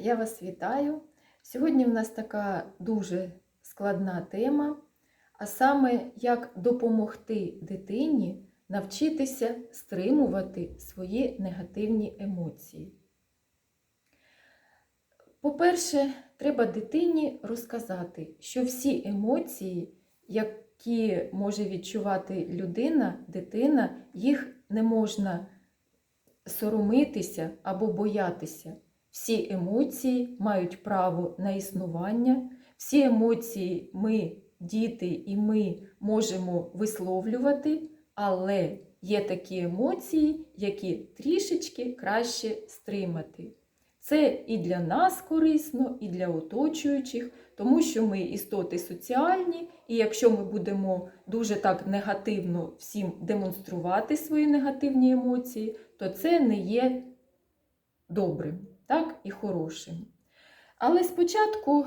я вас вітаю. Сьогодні в нас така дуже складна тема, а саме як допомогти дитині навчитися стримувати свої негативні емоції. По-перше, треба дитині розказати, що всі емоції, які може відчувати людина, дитина, їх не можна соромитися або боятися. Всі емоції мають право на існування, всі емоції ми, діти, і ми можемо висловлювати, але є такі емоції, які трішечки краще стримати. Це і для нас корисно, і для оточуючих, тому що ми істоти соціальні, і якщо ми будемо дуже так негативно всім демонструвати свої негативні емоції, то це не є добрим так, і хорошим. Але спочатку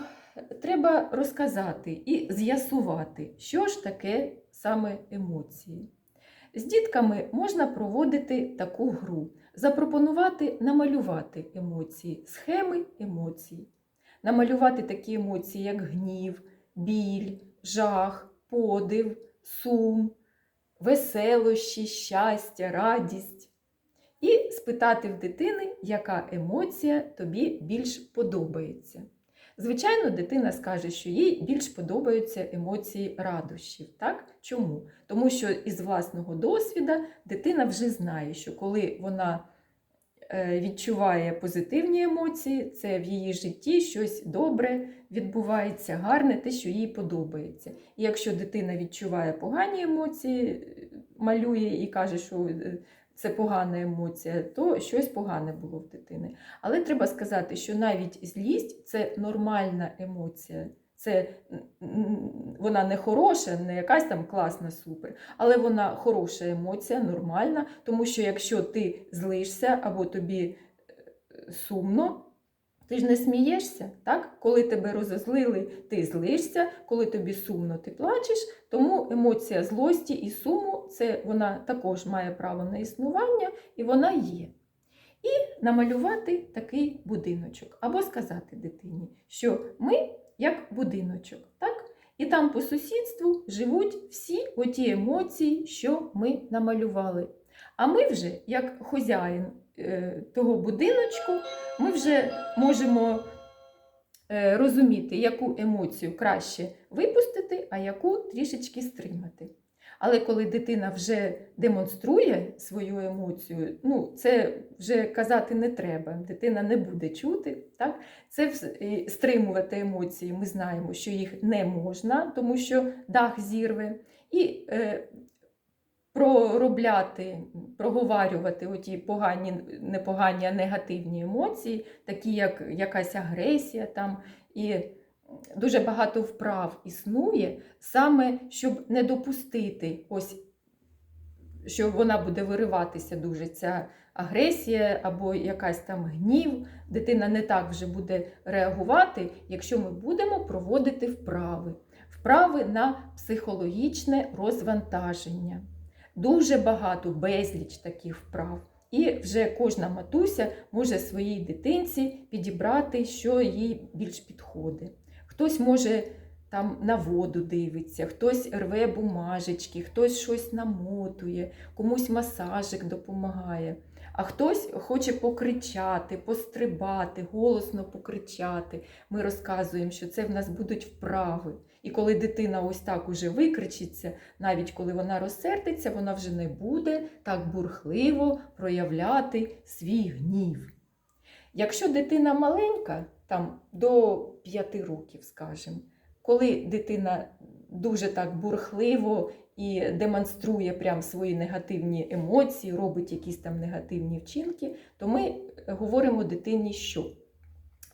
треба розказати і з'ясувати, що ж таке саме емоції. З дітками можна проводити таку гру, запропонувати намалювати емоції, схеми емоцій, намалювати такі емоції, як гнів, біль, жах, подив, сум, веселощі, щастя, радість. Спитати в дитини, яка емоція тобі більш подобається. Звичайно, дитина скаже, що їй більш подобаються емоції радощів. Так? Чому? Тому що із власного досвіду дитина вже знає, що коли вона е, відчуває позитивні емоції, це в її житті щось добре відбувається, гарне, те, що їй подобається. І якщо дитина відчуває погані емоції, малює і каже, що е, це погана емоція, то щось погане було в дитини. Але треба сказати, що навіть злість це нормальна емоція. Це вона не хороша, не якась там класна супер, але вона хороша емоція, нормальна, тому що якщо ти злишся або тобі сумно, ти ж не смієшся, так? Коли тебе розозлили, ти злишся, коли тобі сумно, ти плачеш, тому емоція злості і суму це вона також має право на існування і вона є. І намалювати такий будиночок, або сказати дитині, що ми як будиночок, так? І там по сусідству живуть всі оті емоції, що ми намалювали. А ми вже, як хозяїн того будиночку, ми вже можемо е, розуміти, яку емоцію краще випустити, а яку трішечки стримати. Але коли дитина вже демонструє свою емоцію, ну це вже казати не треба, дитина не буде чути. Так? Це стримувати емоції, ми знаємо, що їх не можна, тому що дах зірве. І е, проробляти, проговарювати оті погані, непогані, а негативні емоції, такі як якась агресія там. і Дуже багато вправ існує саме, щоб не допустити, ось, що вона буде вириватися дуже ця агресія або якась там гнів. Дитина не так вже буде реагувати, якщо ми будемо проводити вправи, вправи на психологічне розвантаження. Дуже багато безліч таких вправ. І вже кожна матуся може своїй дитинці підібрати, що їй більш підходить. Хтось може там на воду дивиться, хтось рве бумажечки, хтось щось намотує, комусь масажик допомагає. А хтось хоче покричати, пострибати, голосно покричати. Ми розказуємо, що це в нас будуть вправи. І коли дитина ось так уже викричиться, навіть коли вона розсердиться, вона вже не буде так бурхливо проявляти свій гнів. Якщо дитина маленька, там до 5 років, скажімо, коли дитина дуже так бурхливо і демонструє прям свої негативні емоції, робить якісь там негативні вчинки, то ми говоримо дитині, що?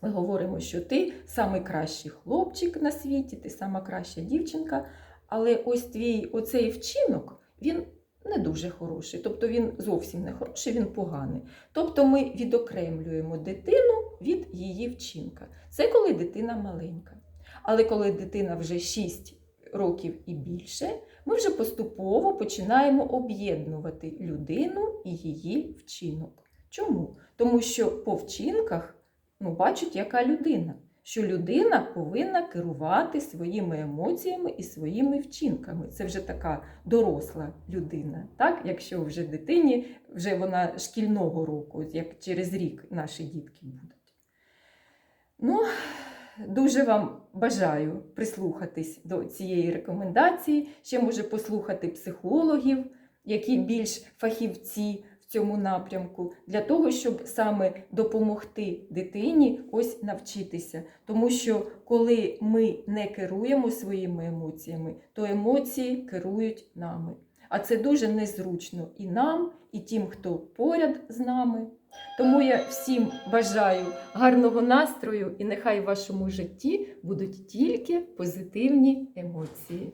Ми говоримо, що ти найкращий хлопчик на світі, ти сама краща дівчинка, але ось твій оцей вчинок, він не дуже хороший. Тобто він зовсім не хороший, він поганий. Тобто ми відокремлюємо дитину від її вчинка. Це коли дитина маленька. Але коли дитина вже 6 років і більше, ми вже поступово починаємо об'єднувати людину і її вчинок. Чому? Тому що по вчинках ну, бачать, яка людина. Що людина повинна керувати своїми емоціями і своїми вчинками. Це вже така доросла людина. Так? Якщо вже дитині, вже вона шкільного року, як через рік наші дітки будуть. Ну, дуже вам бажаю прислухатись до цієї рекомендації. Ще може послухати психологів, які більш фахівці в цьому напрямку, для того, щоб саме допомогти дитині ось навчитися. Тому що коли ми не керуємо своїми емоціями, то емоції керують нами. А це дуже незручно і нам, і тим, хто поряд з нами. Тому я всім бажаю гарного настрою і нехай в вашому житті будуть тільки позитивні емоції.